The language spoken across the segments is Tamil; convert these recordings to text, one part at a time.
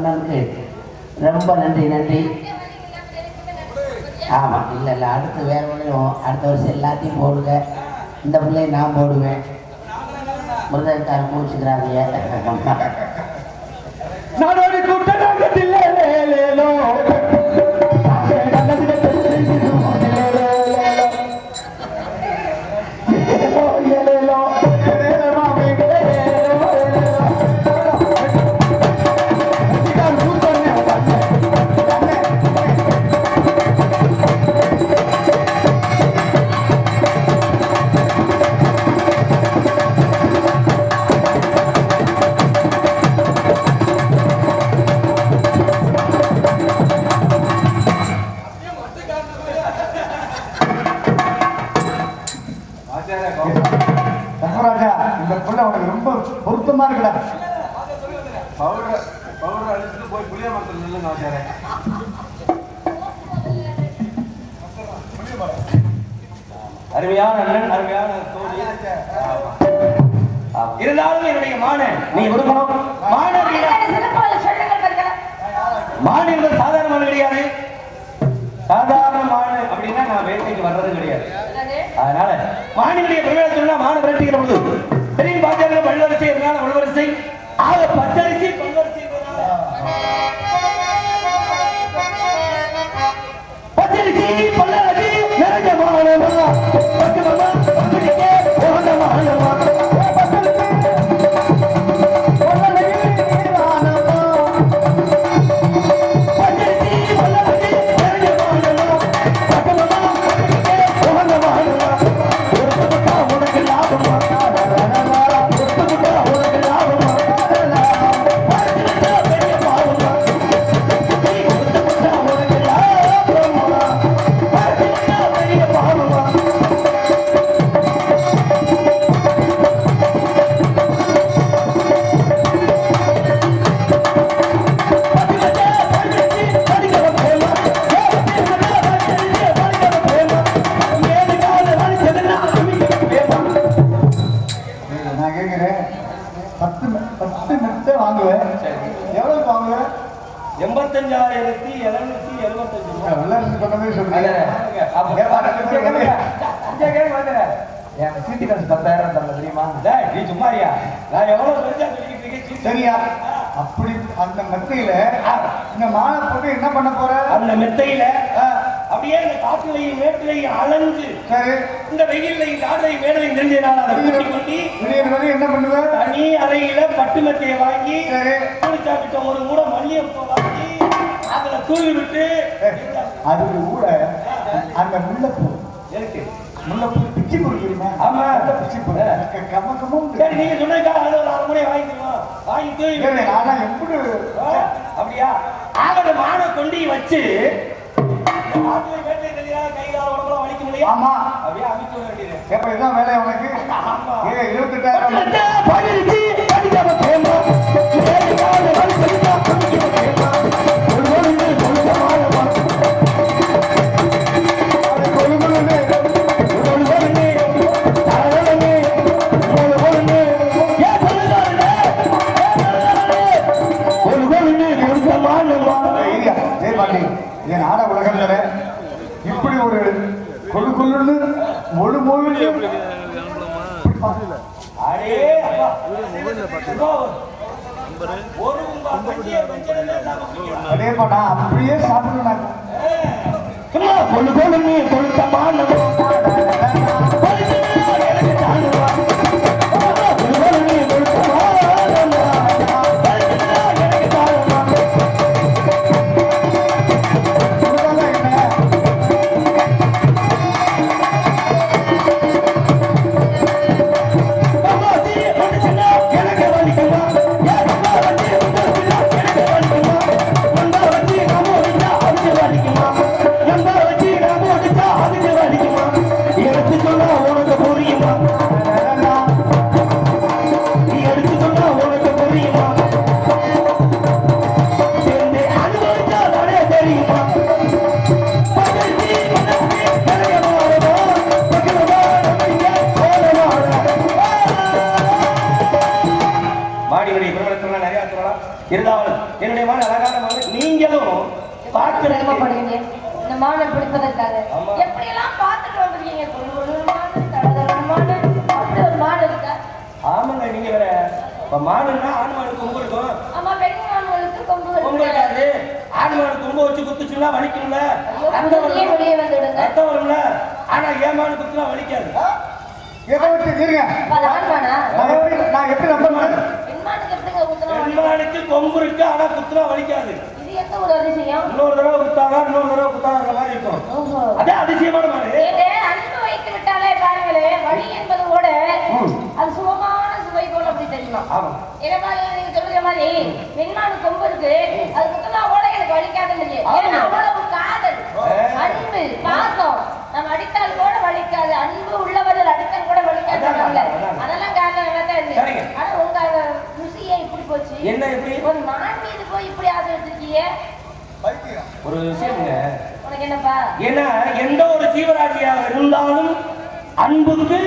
அண்ணனுக்கு ரொம்ப நன்றி நன்றி. ஆமாம் இல்லை இல்லை அடுத்து வேறு ஒன்றும் அடுத்த வருஷம் எல்லாத்தையும் போடுங்க. இந்த பிள்ளையை நான் போடுவேன். முருகன்கார மூச்சுக்கிறாங்க நாடோடி கூட்டத்தில் பொருத்தமா இருக்குடா பவுடர் பவுடர் அடிச்சுட்டு போய் புளிய மரத்தில் நில்லுங்க ஆச்சாரே அருமையான அண்ணன் அருமையான தோழி. ஆமா. இருந்தாலும் என்னுடைய மானன் நீ கொடுக்கணும் மான் என்பது சாதாரண மான் கிடையாது. சாதாரண மான் அப்படின்னா நான் வேட்டைக்கு வர்றது கிடையாது. அதனால மானினுடைய பெருமையை சொன்னா மான விரட்டுகிற பொழுது தெரியும் பாத்தியாங்க பல்வரிசை இருந்தாலும் வலுவரிசை ஆக பச்சரிசி பல்வரிசை என்பதனால. பச்சரிசி பல்லரசி நிறைஞ்ச இங்க கேளுங்க, வந்துடுறேன். என் சீட்டு காசு பத்தாயிரம் தரல தெரியுமா? டேய், நீ சும்மாரியா? நான் எவ்வளவு தெரிஞ்சா சொல்லிக்கிட்டு. சரியா? அப்படி அந்த மெத்தையில இந்த மாலை போட்டு என்ன பண்ண போற? அந்த மெத்தையில அப்படியே இந்த காட்டுலையும் மேட்டுலையும் அலைஞ்சு சரி. இந்த வெயிலையும் காடுலையும் மேடையும் தெரிஞ்சதுனால அதை குட்டி குட்டி என்ன பண்ணுவ? தனி அறையில பட்டு மெத்தையை வாங்கி சாப்பிட்ட ஒரு மூட மல்லிகைப்பூ வாங்கி அதுல தூவி விட்டு அதுக்கு கூட அந்த முல்லைப்பூ. இருக்கு முல்லைப்பூ பிச்சு கொடுக்குறீங்க ஆமா. அந்த பிச்சு போட கமக்கமும் சரி நீங்க சொன்னதுக்காக அது ஒரு அரை மணி வாங்கிக்கலாம் வாங்கி தூவி ஆனா எப்படி? அப்படியா? ஆகட மான கொண்டி வச்சு ஆமா. அப்படியே அமைக்க வேண்டியது. எப்ப இதான் வேலை உனக்கு. ஏ இருபத்தெட்டாயிரம். அதேப்பா நான் அப்படியே சாப்பிடுவேன். சும்மா கொழு கொழுன்னு கொழுத்த குத்துச்சுன்னா வலிக்கும்ல ரத்தம் வரும்ல? ஆனா ஏன் மாடு குத்துனா வலிக்காது எதை வச்சு இருங்க நான் எப்படி நான் எப்படி நம்பணும் பெண் மாட்டுக்கு எப்படிங்க ஊத்தணும் பெண் மாடுக்கு கொம்பு இருக்கு ஆனா குத்துனா வலிக்காது. இது எந்த ஒரு அதிசயம்? இன்னொரு தடவை குத்தாங்க இன்னொரு தடவை குத்தாங்க மாதிரி இருக்கும். ஓஹோ. அதே அதிசயமான அன்பு வைத்து விட்டாலே பாருங்களே வழி என்பது கூட அது சுகமான சுவை போல அப்படி தெரியுமா? ஆமா. என்ன மாதிரி நீங்க சொல்லுற மாதிரி பெண்மான் கொம்பு இருக்கு அது குத்தனா வலிக்காதுன்னு இல்லையே. ஏன்னா அவ்வளவு காதல்? அன்பு பாசம். நம்ம அடித்தால் கூட வலிக்காது. அன்பு உள்ளவர்கள் அடித்தால் கூட. அதெல்லாம் காரணம். ஆனா உங்க ருசியே இப்படி போச்சு? என்ன எப்படி ஒரு மான் மீது போய் இப்படி ஆசை வச்சிருக்கீங்க. ஒரு விஷயம்ங்க உனக்கு என்னப்பா? ஏன்னா எந்த ஒரு ஜீவராசியாக இருந்தாலும் அன்புக்கு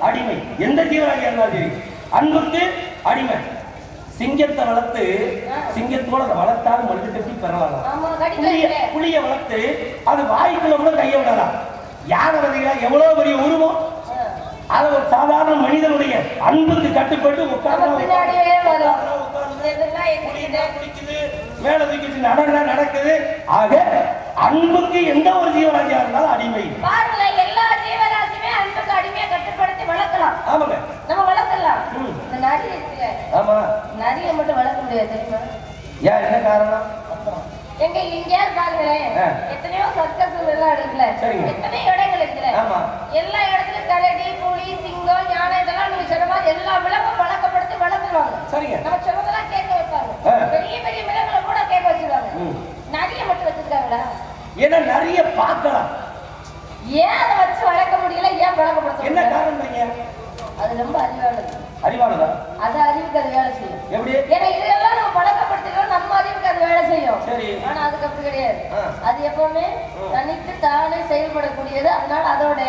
அடிமை. எந்த ஜீவராசியாக இருந்தாலும் சரி. அன்புக்கு அடிமை. சிங்கத்தை வளர்த்து சிங்கத்தோட அதை வளர்த்தாலும் மனித கட்டி பெறலாம். ஆமா புளிய வளர்த்து அது வாய்க்குள்ள கூட கையை விடலாம். யாரை வந்தீங்களா எவ்வளவு பெரிய உருவம்? அது ஒரு சாதாரண மனிதனுடைய அன்புக்கு கட்டுப்பட்டு உட்கார்ந்து மேல தூக்கிட்டு நடன நடக்குது. ஆக அன்புக்கு எந்த ஒரு ஜீவராசியா இருந்தாலும் அடிமை. எல்லா ஜீவராசியுமே அன்புக்கு அடிமையா கட்டுப்படுத்தி வளர்க்கலாம். ஆமாங்க. நம்ம வளர்க்கலாம். இந்த நரி இருக்குல்ல ஆமா. நரியை மட்டும் வளர்க்க முடியாது தெரியுமா? ஏன் என்ன காரணம்? எங்க எங்கேயாவது பாருங்களேன். எத்தனையோ சர்க்கஸ் எல்லாம் இருக்குல்ல. எத்தனையோ இடங்கள் இருக்குல்ல ஆமா. எல்லா இடத்துலயும் கரடி புலி சிங்கம் யானை இதெல்லாம் நீங்க சொன்ன மாதிரி எல்லா விலங்கும் பழக்கப்படுத்தி வளர்த்துருவாங்க. நம்ம கேட்க வைப்பாங்க ஆ. பெரிய பெரிய விலங்குகளை கூட கேட்க வச்சிருவாங்க ம். நரியை மட்டும் வச்சிருக்காங்களா ஏன்னா நிறைய பார்க்கலாம் ஏன் அதை வச்சு வளர்க்க முடியல? ஏன் பழக்கப்படுத்த என்ன? காரணம் அது ரொம்ப அறிவானது. அறிவானதா? அது அறிவுக்கு அது வேலை செய்யும். எப்படி? ஏன்னா இதெல்லாம் நம்ம பழக்கப்படுத்திக்கிறோம் நம்ம அறிவுக்கு அது வேலை செய்யும். சரி. ஆனா அதுக்கு அப்படி கிடையாது. அது எப்பவுமே தனித்து தானே செயல்படக்கூடியது. அதனால அதோட.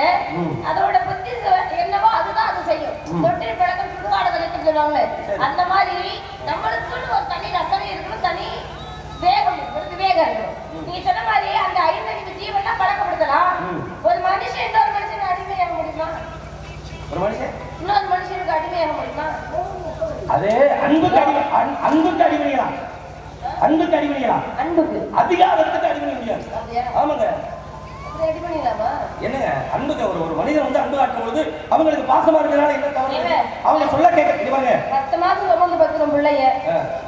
அதோட புத்தி என்னவோ அதுதான் அது செய்யும். தொட்டில் பழக்கம் சுடுகாடுகளுக்கு சொல்லுவாங்களே. அந்த மாதிரி நம்மளுக்குன்னு ஒரு தனி ரசனை இருக்கணும் தனி வேகம் இருக்கணும் நீங்க சொன்ன மாதிரி அந்த ஐந்தறிவு ஜீவனா பழக்கப்படுத்தலாம். ஒரு மனுஷன் இன்னொரு மனுஷன் அடிமையாக முடியுமா? ஒரு மனுஷன்? இன்னொரு மனுஷனுக்கு அடிமையாக முடியுமா? அது அன்புக்கு அடிமை அன்- அன்புக்கு அடிமையா அன்புக்கு அடிமையா அன்புக்கு. அதிகாரத்துக்கு அடிமை முடியாது ஆமாங்க. என்னங்க அன்புக்கு ஒரு ஒரு மனிதன் வந்து அன்பு காட்டும் பொழுது அவங்களுக்கு பாசமா இருக்கிறனால என்ன தவறு? அவங்க சொல்ல கேட்க பாருங்க பத்து மாசம் சுமந்து பத்துறோம் பிள்ளைய.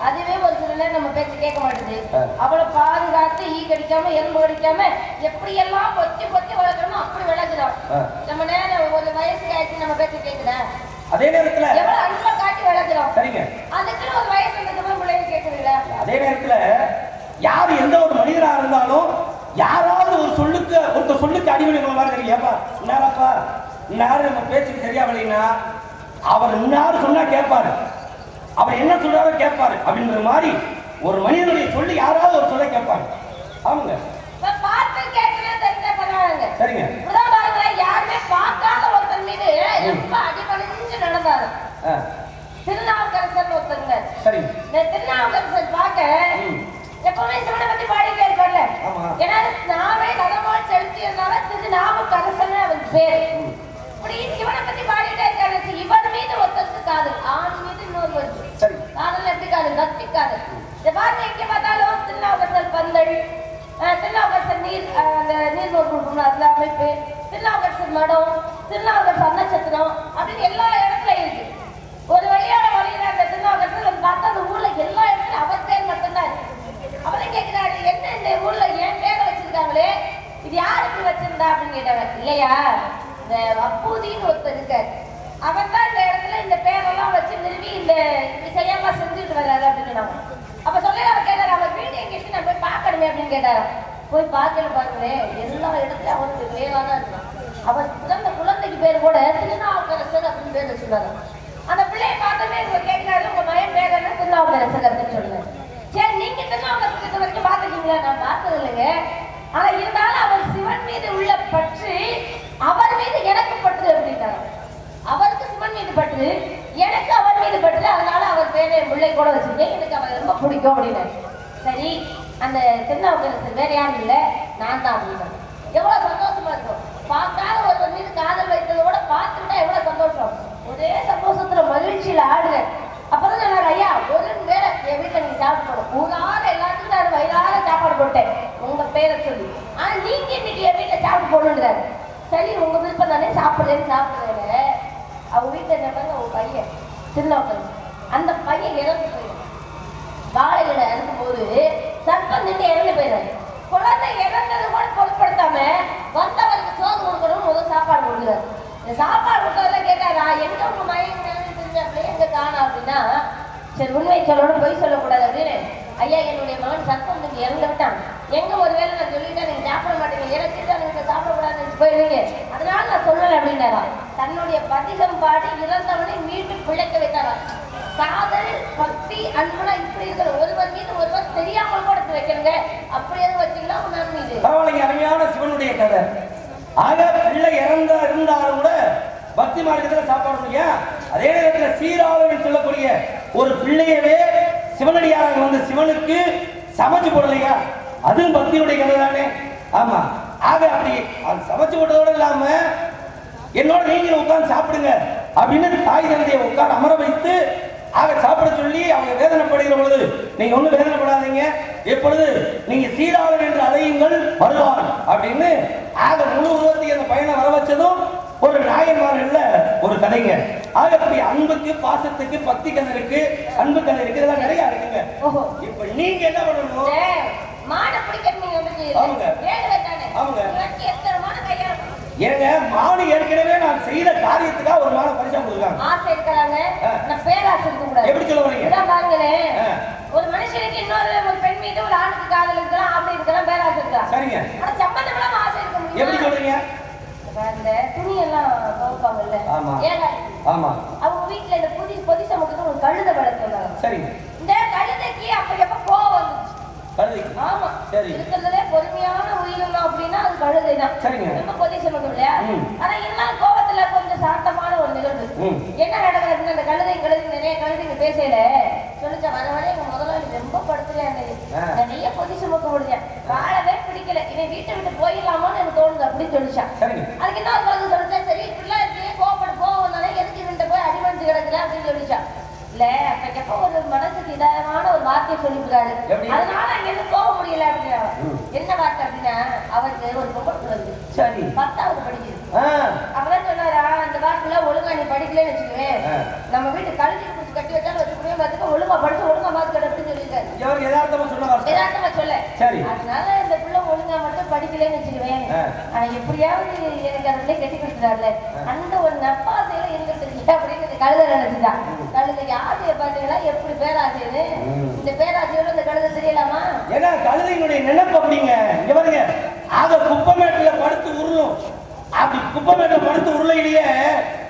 அதுவே ஒரு சில நேரம் நம்ம பேச்சு கேட்க மாட்டேது ஆ. அவளை பாதுகாத்து ஈ கடிக்காம எறும்பு கடிக்காம எப்படி எல்லாம் பொத்தி பொத்தி வளர்க்கணுமோ அப்படி வளர்க்குறோம். நம்ம நேரம் ஒரு வயசுக்கு ஆயிடுச்சு நம்ம பேச்சு கேட்குதா அதே நேரத்துல எவ்வளவு அன்பா காட்டி வளர்க்குறோம் சரிங்க அதுக்குன்னு ஒரு வயசு பிள்ளைங்க கேட்குறீங்களா அதே நேரத்துல யார் எந்த ஒரு மனிதரா இருந்தாலும் யாராவது ஒரு சொல்லுக்கு ஒருத்தர் சொல்லுக்கு அடிமணி மாதிரி ஏப்பா இன்னாரப்பா இன்னாரு நம்ம பேச்சுக்கு சரியா வரலைன்னா அவர் இன்னாரு சொன்னா கேட்பாரு. அவர் என்ன சொல்றாரோ கேட்பாரு. அப்படின்ற மாதிரி ஒரு மனிதனுடைய சொல்லி யாராவது ஒரு சொல்ல கேட்பாரு. ஆமாங்க. சரிங்க. யாருமே பார்க்காத ஒருத்தர் மீது ரொம்ப அடிபணிஞ்சு நடந்தாரு. திருநாவுக்கரசர் ஒருத்தருங்க. சரிங்க. திருநாவுக்கரசர் பார்க்க. எப்பவுமே சிவனை பத்தி ஆமா. ஏன்னா நாமே நலமால் செலுத்தியதுனால திருநாவுக்கரசன் அவன் பேரு. இப்படி சிவனை பத்தி பாடிட்டே இருக்காரு இவர் மீது ஒருத்தருக்கு காதல் ஆண் மீது காதல் எப்படி காதல் பக்தி காதல் இந்த பாருங்க எங்க பார்த்தாலும் திருநாவுக்கரசர் பந்தல் திருநாவுக்கரசர் நீர் அந்த நீர்மோர் கொடுக்கணும் அதுல அமைப்பு. திருநாவுக்கரசர் மடம் திருநாவுக்கரசர் அன்னச்சத்திரம் அப்படின்னு எல்லா இடத்துலயும் இருக்கு. ஒரு வழியான வழியில அந்த திருநாவுக்கரசர் வந்து பார்த்தா அந்த ஊர்ல எல்லா இடத்துலயும் அவர் பேர் மட்டும்தான் இருக்கு அவரே கேட்கிறாரு என்ன இந்த ஊர்ல என் பேரை வச்சிருக்காங்களே இது யார் இப்படி வச்சிருந்தா அப்படின்னு கேட்டாங்க இல்லையா? இந்த அப்பூதின்னு ஒருத்தர் இருக்காரு. அவன் தான் இந்த இடத்துல இந்த பேரெல்லாம் வச்சு நிறுவி இந்த செய்யாம செஞ்சுட்டு வர்றாரு அப்படின்னு சொன்னாங்க. அப்ப சொல்லி அவர் கேட்டார் அவர் வீடு எங்க இருக்கு? நான் போய் பார்க்கணுமே அப்படின்னு கேட்டாரு. போய் பார்க்கல பாருங்களேன் எல்லா இடத்துலயும் அவருக்கு பேரா தான் இருக்கான் அவர் பிறந்த குழந்தைக்கு பேர் கூட திருநாவுக்கரசர் அப்படின்னு பேர் வச்சுருந்தாரு அந்த பிள்ளையை பார்த்தோமே இவங்க கேட்கிறாரு உங்க மகன் பேர் என்ன? திருநாவுக்கரசர் அப்படின்னு சொல்லுங்க சரி நீங்க திருநாவுக்கரசர் இது வரைக்கும் பார்த்துருக்கீங்களா? நான் பார்த்தது இல்லைங்க. ஆனா இருந்தாலும் அவர் சிவன் மீது உள்ள பற்று அவர் மீது எனக்கு பற்று அப்படின்னாங்க அவருக்கு சிவன் மீது பற்று எனக்கு அவர் மீது பற்று அதனால அவர் பேரை முல்லை பிள்ளை கூட வச்சிருக்கேன் எனக்கு அவர் ரொம்ப பிடிக்கும் அப்படின்னு. சரி அந்த திருநாவுக்கரசர் வேற யாரும் இல்லை நான் தான் அப்படின்னா எவ்வளவு சந்தோஷமா இருக்கும். பார்க்காத ஒருவர் மீது காதல் வைத்ததை கூட பார்த்துட்டா எவ்வளவு சந்தோஷம். ஒரே சந்தோஷத்துல மகிழ்ச்சியில ஆடுறேன் அப்பதான் சொன்னாங்க ஐயா ஒரு வேற என் வீட்டில் நீங்க சாப்பிட்டு போடும் ஊரார வயிறார சாப்பாடு போட்டேன். உங்க பேரை சொல்லி. ஆனா நீங்க இன்னைக்கு என் வீட்டுல சாப்பிட்டு போடணுன்றாரு சரி உங்க விருப்பம் தானே சாப்பிடுறேன்னு சாப்பிடுறேன் அவங்க வீட்டுல என்ன பாருங்க அவங்க பையன் திருநாவுக்கரசர் அந்த பையன் இறந்து போயிடும் வாழைகளை அறுக்கும்போது சர்ப்பம் நின்று இறந்து போயிடாரு குழந்தை இறந்தது கூட பொருட்படுத்தாம வந்தவருக்கு சோறு கொடுக்கணும் முதல் சாப்பாடு கொடுக்குறாரு. இந்த சாப்பாடு கொடுத்ததுல கேட்டாரா? எங்க உங்க தெரிஞ்ச தெரிஞ்சாப்ல எங்க காணும் அப்படின்னா சரி உண்மை சொல்லணும் பொய் சொல்லக்கூடாது அப்படின்னு ஐயா என்னுடைய மகன் சத்தம் நின்று இறந்து விட்டான். எங்க ஒருவேளை நான் சொல்லிட்டேன் நீங்க சாப்பிட மாட்டீங்க. எனக்கு நீங்க சாப்பிடக்கூடாதுன்னு போயிருவீங்க. அதனால நான் சொல்லலை அப்படின்னாரா? தன்னுடைய பதிகம் பாடி இறந்தவனை மீண்டும் பிழைக்க வைத்தாரா? காதல் பக்தி அன்புலாம் இப்படி இருக்கிற ஒருவர் மீது ஒருவர் தெரியாமல் கூட எடுத்து வைக்கிறங்க அப்படி எதுவும் வச்சீங்கன்னா உணர்வு மீது. பரவாயில்லைங்க அருமையான சிவனுடைய கதை. ஆக பிள்ளை இறந்தா இருந்தாலும் கூட பக்தி மார்க்கத்தில் சாப்பாடு அதே நேரத்தில் சீராளன் சொல்லக்கூடிய ஒரு பிள்ளையவே சிவனடியாக வந்து சிவனுக்கு சமைச்சு போடலையா? அதுவும் பக்தியுடைய கதை தானே ஆமா. ஆக அப்படி அது சமைச்சு போட்டதோட இல்லாம என்னோட நீங்களும் உட்கார்ந்து சாப்பிடுங்க அப்படின்னு தாய் தந்தையை உட்காந்து அமர வைத்து ஆக சாப்பிட சொல்லி அவங்க வேதனைப்படுகிற பொழுது நீங்க ஒண்ணும் வேதனைப்படாதீங்க. எப்பொழுது நீங்க சீராளன் என்று அழையுங்கள் வருவார் அப்படின்னு ஆக முழு உருவத்தை அந்த பையனை வர வச்சதும் ஒரு நாயன்மார்கள்ல ஒரு கதைங்க ஆக அப்படி அன்புக்கு பாசத்துக்கு பக்தி கதை இருக்கு அன்பு கதை இருக்கு இதெல்லாம் நிறைய இருக்குங்க. இப்ப நீங்க என்ன பண்ணணும்? மாடை ஏங்க மாடு ஏற்கனவே நான் செய்த காரியத்துக்காக ஒரு மாடு பரிசா கொடுக்குறாங்க. ஆசை இருக்கிறாங்க. நான் பேராசை இருக்க கூடாது எப்படி சொல்ல வரீங்க? இதான் பாருங்களேன். ஒரு மனுஷனுக்கு இன்னொரு ஒரு பெண் மீது ஒரு ஆணுக்கு காதல் இருக்கலாம் ஆசை இருக்கலாம் பேராசை இருக்கலாம் சரிங்க. ஆனா சம்பந்தம் இல்லாம ஆசை இருக்க எப்படி சொல்றீங்க? அந்த துணியெல்லாம் துவைப்பாங்கல்ல. ஆமா. ஆமா. அவங்க வீட்டுல இந்த புதி பொதி சமூகத்துக்கு ஒரு கழுதை வளர்த்துறாங்க சரிங்க இந்த கழுதைக்கு அப்ப எப்ப கோவம் வந்துச்சு? கழுதைக்கு? ஆமா. சரி. இருக்கிறதுலே பொறுமையான உயிரினம் அப்படின்னா அது கழுதை தான் சரிங்க. ரொம்ப பொதி சமூகம் இல்லையா. ஆனா இருந்தாலும் கோவத்துல கொஞ்சம் சாந்தமான ஒரு நிகழ்வு. என்ன நடக்குது அப்படின்னா அந்த கழுதை கழுதை நிறைய கழுதைங்க பேசல சொல்லிச்சா வர வர எங்க முதலாளி ரொம்ப படுத்துறேன் ஆ. நிறைய பொதி சுமக்க முடிஞ்சேன் வாழவே பிடிக்கல. இவன் வீட்டை விட்டு போயிடலாமான்னு எனக்கு தோணுது அப்படின்னு சொல்லிச்சான் சரிங்க. அதுக்கு என்ன குழந்தை சொல்லிச்சா சரி இப்படிலாம் இருக்கே கோவப்பட கோவம் வந்தாலே எதுக்கு இவன்ட்ட போய் அடிமணிச்சு கிடக்குற அப்படின்னு சொல்லிச்சான் இல்ல அப்ப எப்ப ஒரு மனசுக்கு சொல்லிவிடுறாரு எப்படி? அதனால அங்க இருந்து போக முடியல அப்படின்னா. என்ன வார்த்தை அப்படின்னா அவருக்கு ஒரு குழந்தை சரி. பத்தாவது படிக்குது அவதான் சொன்னாரா அந்த வாக்குல ஒழுங்கா நீ படிக்கலன்னு வச்சுக்குவேன். நம்ம வீட்டு கழுதி பிடிச்சி கட்டி வச்சாலும் வச்சுக்கவே பார்த்துக்க ஒழுங்கா படிச்சு ஒழுங்கா மார்க் அப்படின்னு சொல்லியிருக்காரு. இவர் யதார்த்தமா வார்த்தை. யதார்த்தமா சொல்ல. சரி. அதனால இந்த பிள்ளை ஒழுங்கா மட்டும் படிக்கலன்னு வச்சுக்குவேன் எப்படியாவது எனக்கு அந்த பிள்ளை கட்டி கொடுத்துறாருல அந்த ஒரு நப்பாசையில இருந்துட்டு அப்படின்னு கழுதை நினைச்சுதான். கழுதைக்கு ஆசையை பாத்தீங்களா எப்படி பேராசைன்னு. இந்த பேராசையோட இந்த கழுதை தெரியலாமா? ஏன்னா கழுதையினுடைய நினைப்பு அப்படிங்க. இங்க பாருங்க. அத குப்பமேட்டுல படுத்து உருளும். அப்படி குப்பமேட்டுல படுத்து உருளையிலேயே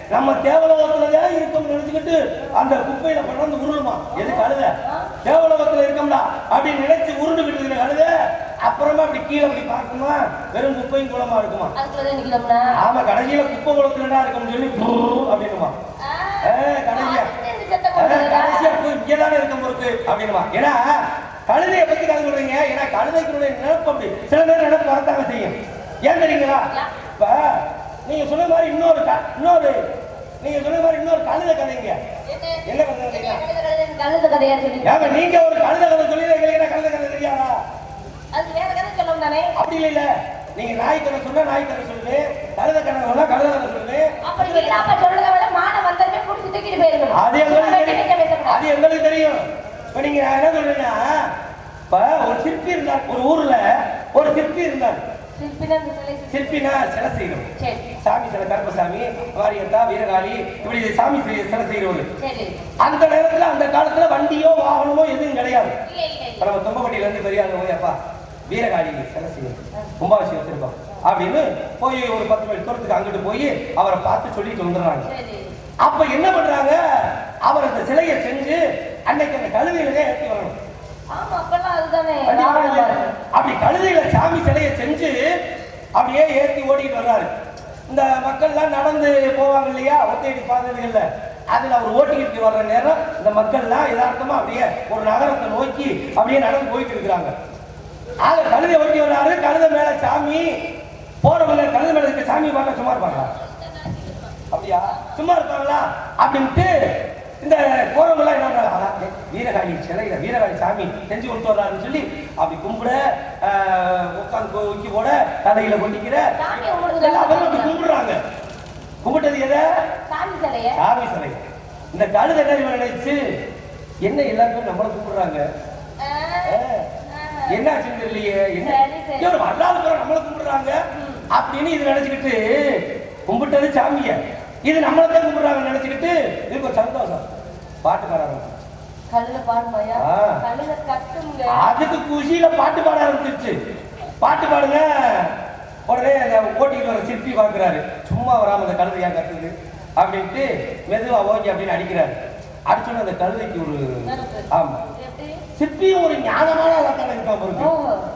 நம்ம தேவலோகத்துலதான் இருக்கோம் நினைச்சுக்கிட்டு அந்த குப்பையில படர்ந்து உருளுமா? எது கழுத? தேவலோகத்துல இருக்கோம்டா. அப்படின்னு நினைச்சு உருண்டுகிட்டு இருக்கிற கழுத அப்புறமா அப்படி கீழே அப்படி பார்க்குமா வெறும் குப்பையும் குளமா இருக்குமா? ஆமா கடைசியில குப்பை குளத்துலடா இருக்கும்னு சொல்லி அப்படின்னுமா. கடைசியா. போய் இங்கதானே இருக்க பொறுத்து அப்படின்னுமா ஏன்னா கழுதையை பத்தி கதை சொல்றீங்க. ஏன்னா கழுதைக்குடைய நினைப்பு அப்படி. சில நேரம் நினைப்பு வரத்தாங்க செய்யும். ஏன் தெரியுங்களா? இப்ப நீங்க சொன்ன மாதிரி இன்னொரு இன்னொரு நீங்க சொன்ன மாதிரி இன்னொரு கழுதை கதைங்க என்ன? கழுத கதையா சொல்லி ஏங்க நீங்க ஒரு கழுதை கதை சொல்லி எங்களுக்கு கழுதை கதை தெரியாதா? அது வேற கதை சொல்லணும் தானே? அப்படி இல்ல நீங்க நாய் கதை சொன்னா நாய் கதை சொல்லு கழுதை கதை சொன்னா கழுதை கதை சொல்லு அப்படி வீடாப்ப சொல்றதை விட மான வந்தமே புடிச்சு தூக்கிட்டு போயிருக்கணும். அது அது எங்களுக்கு தெரியும். இப்ப நீங்க என்ன சொல்றீங்கன்னா இப்ப ஒரு சிற்பி இருந்தார் ஒரு ஊர்ல ஒரு சிற்பி இருந்தார். சிற்பினா சிலை செய்யணும். சாமி சிலை கருப்பசாமி வாரியத்தா வீரகாளி இப்படி சாமி சிலை செய்யறவங்க அந்த நேரத்துல அந்த காலத்துல வண்டியோ வாகனமோ எதுவும் கிடையாது. நம்ம தும்பப்பட்டியில இருந்து பெரியாங்க போய் அப்பா வீரகாளி சிலை செய்யணும். கும்பாபிஷேகம் வச்சிருக்கோம். அப்படின்னு போய் ஒரு பத்து மணி தூரத்துக்கு அங்கிட்டு போய் அவரை பார்த்து சொல்லிட்டு வந்துடுறாங்க. அப்ப என்ன பண்றாங்க? அவர் அந்த சிலையை அன்னைக்கு அந்த கழுதையிலே ஏற்றி வரணும். அப்படி கழுதையில சாமி சிலையை செஞ்சு அப்படியே ஏத்தி ஓடிட்டு வர்றாரு. இந்த மக்கள்லாம் நடந்து போவாங்க இல்லையா? ஒத்தையடி பாதைகள்ல அதுல அவர் ஓட்டிக்கிட்டு வர்ற நேரம் இந்த மக்கள்லாம் யதார்த்தமா அப்படியே ஒரு நகரத்தை நோக்கி அப்படியே நடந்து போயிட்டு இருக்கிறாங்க. ஆக கழுதை ஓட்டி வர்றாரு. கழுதை மேல சாமி போறவங்க கழுதை மேல இருக்க சாமி பார்க்க சும்மா இருப்பாங்களா? அப்படியா? சும்மா இருப்பாங்களா? அப்படின்ட்டு இந்த போறவங்களாம் என்ன வீரகாளி சிலையில வீரகாளி சாமி செஞ்சு கொண்டு வர்றாருன்னு சொல்லி அப்படி கும்பிட உட்காந்து ஊக்கி போட தலையில கொண்டிக்கிற அவரும் அப்படி கும்பிடுறாங்க. கும்பிட்டது எதை? சாமி சிலைய. சாமி சிலை இந்த கழுதை என்ன இவன் நினைச்சு? என்ன எல்லாருமே நம்மள கும்பிடுறாங்க? என்ன ஆச்சுன்னு தெரியலையே. என்ன? வல்லாத பேர் நம்மள கும்பிடுறாங்க. அப்படின்னு இது நினைச்சுக்கிட்டு கும்பிட்டது சாமிய. இது நம்மள தான் கும்பிடுறாங்க நினைச்சுக்கிட்டு இதுக்கு ஒரு சந்தோஷம். பாட்டு பாட ஆரம்பிச்சு. கல்லுல பாடுமாயா. கல்லுல கட்டுங்க அதுக்கு குஷியில பாட்டு பாட ஆரம்பிச்சிருச்சு. பாட்டு பாடுங்க. உடனே ஓட்டிட்டு வர சிற்பி பார்க்கிறாரு சும்மா வராம அந்த கழுதை ஏன் கத்துது அப்படின்ட்டு மெதுவா ஓகே அப்படின்னு அடிக்கிறாரு. அடிச்சோன்னு அந்த கழுதைக்கு ஒரு ஆமா. எப்படி? சிற்பியும் ஒரு ஞானமான இலக்கணம் இருக்கான் பொறுப்பு.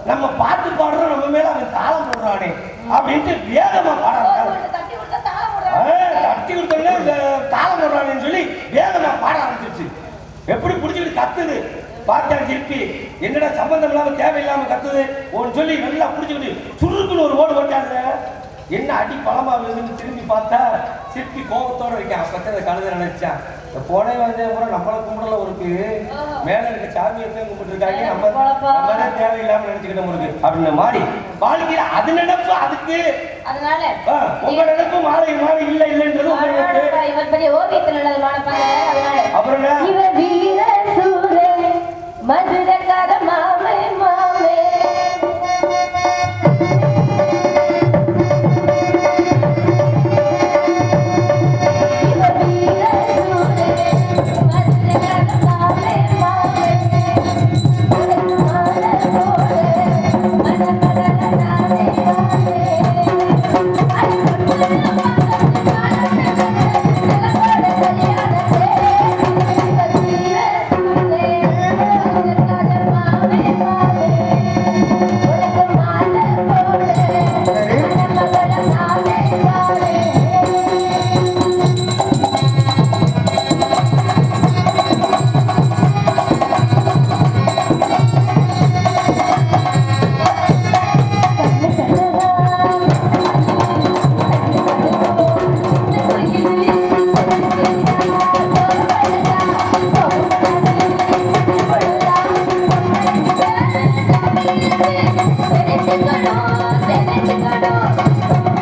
நம்ம பாட்டு பாடுறோம் நம்ம மேல அவன் தாளம் போடுறானே. அப்படின்ட்டு வேகமா போடுறாங்க. தட்டி கொடுத்தோடனே இந்த தாளம் போடுறானேன்னு சொல்லி வேகமா பாட ஆரம்பிச்சிருச்சு. எப்படி பிடிச்சிட்டு கத்துது? பார்த்தா சிற்பி என்னடா சம்பந்தம் இல்லாம தேவையில்லாம கத்துது? ஒன்னு சொல்லி நல்லா பிடிச்சிக்கிட்டு சுருக்குன்னு ஒரு ஓடு ஓட்டாங்க என்ன அடி பழமா விழுதுன்னு திரும்பி பார்த்தா சிற்பி கோபத்தோட இருக்கேன். அப்பத்த கழுதை நினைச்சான். போனே வந்து அப்புறம் நம்மள கும்பிடல ஒருக்கு மேல இருக்க சாமியத்தை கும்பிட்டு இருக்காங்க நம்ம நம்ம தான் தேவையில்லாம நினைச்சுக்கிட்ட முருக்கு அப்படின்னு மாறி வாழ்க்கையில அது நினைப்பு அதுக்கு அதனால ஆ, உங்க நினைப்பு மாறி மாறி இல்ல இல்லைன்றது இவர் பெரிய ஓவியத்தில் உள்ளதுமான அதனால அப்புறம் இவர் வீர சூரே மதுரக்கார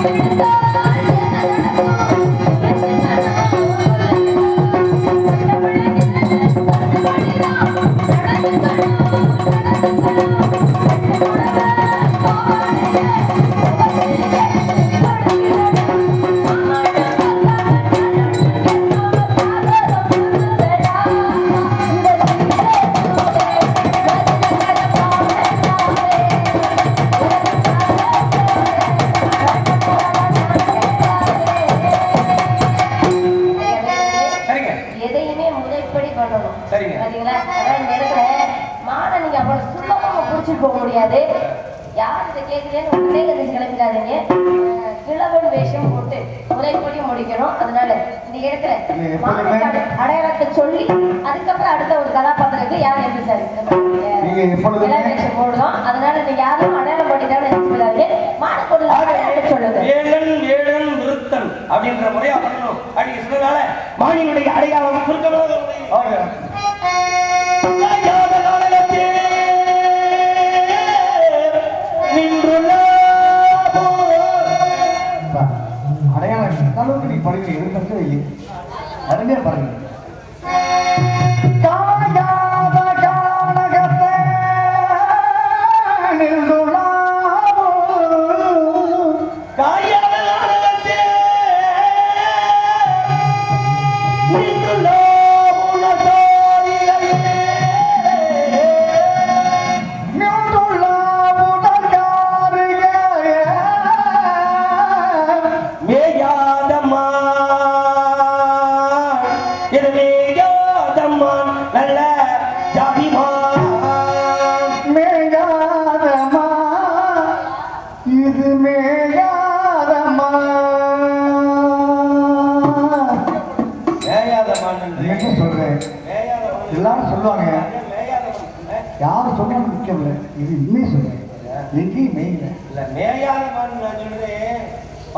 சரிங்க யார் இதை கேட்குறேன்னு உடனே கழிச்சு கிளம்பிடாதீங்க கிழவன் வேஷம் போட்டு முறைப்படி முடிக்கணும். அதனால இந்த இடத்துல அடையாளத்தை சொல்லி அதுக்கப்புறம் அடுத்த ஒரு கதாபாத்திரத்துக்கு யார் எப்படி சார் வேஷம் போடுறோம் அதனால நீங்க யாரும் அடையாளம் பண்ணிட்டாலும் நினைச்சு விடாதீங்க மாடை கொண்டு அடையாளத்தை சொல்லுங்க. ஏழன் ஏழன் விருத்தன் அப்படின்ற முறையா பண்ணணும் அப்படின்னு சொன்னதால மானியனுடைய அடையாளம் சுருக்கமாக படிக்க எதிர்பார்க்கவே இல்லை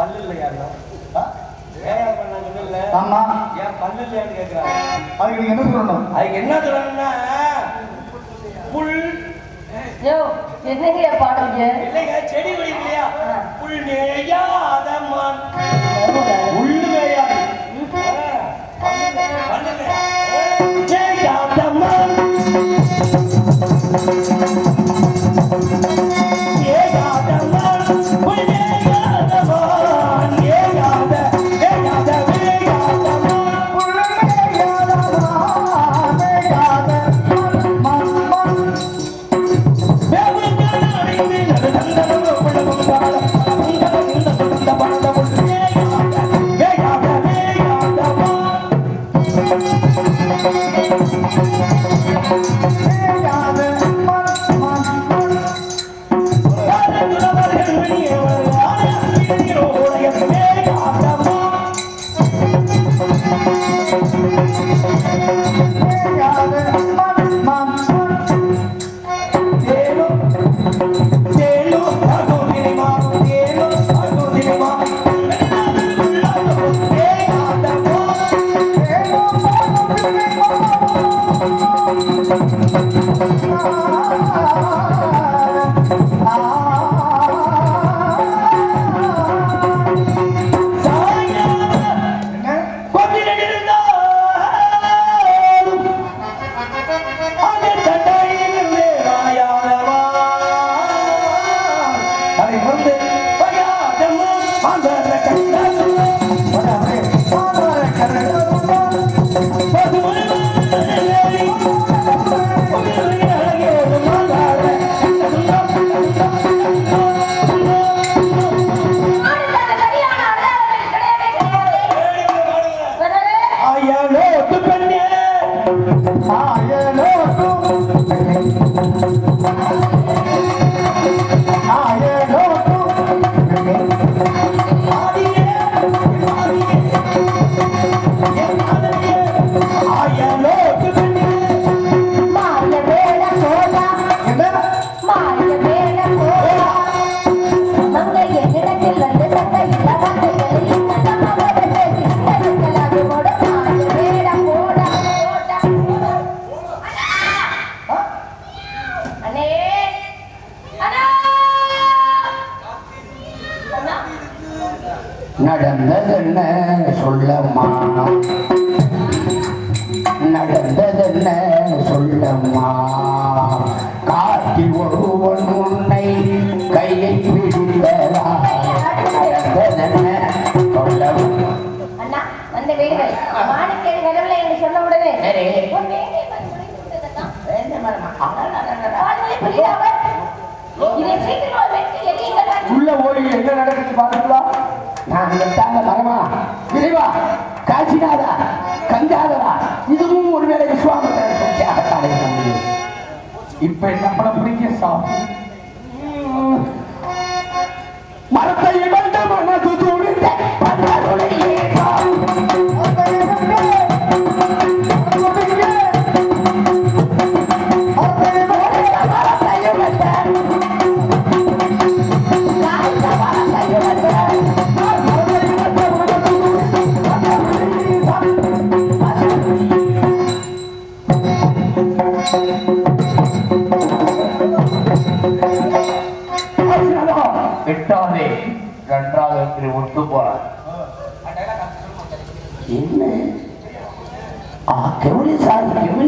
பல்லு இல்லையா ஆமா. ஏன் பல்லு இல்லையான்னு கேட்கிறாங்க அதுக்கு நீங்க என்ன சொல்லணும்? அதுக்கு என்ன சொல்லணும்னா புல் யோ என்னங்க பாடுங்க இல்லைங்க செடி கொடி இல்லையா? புல் மேயாத மான். உள்ள ஓடி என்ன நடக்குது பாருங்களா நான் தாங்க மரமா விரைவா காசிநாதா கஞ்சாதரா இதுவும் ஒருவேளை விஸ்வாமத்தை இப்ப என்ன படம் பிடிக்க சாமி? வெட்டாதே நன்றாக திரு ஒத்து போறார் என்ன? ஆ கெவுளி சார் கெவுளி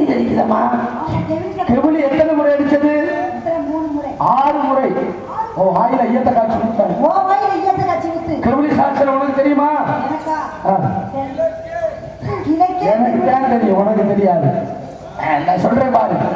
கெவிலி எத்தனை முறை அடிச்சது ஆறு முறை. ஓ ஆயில ஐயத்தை காட்சி கொடுத்தாங்க சாஸ்திரம் உனக்கு தெரியுமா. எனக்கு தான் தெரியும் உனக்கு தெரியாது. நான் சொல்றேன் பாருங்க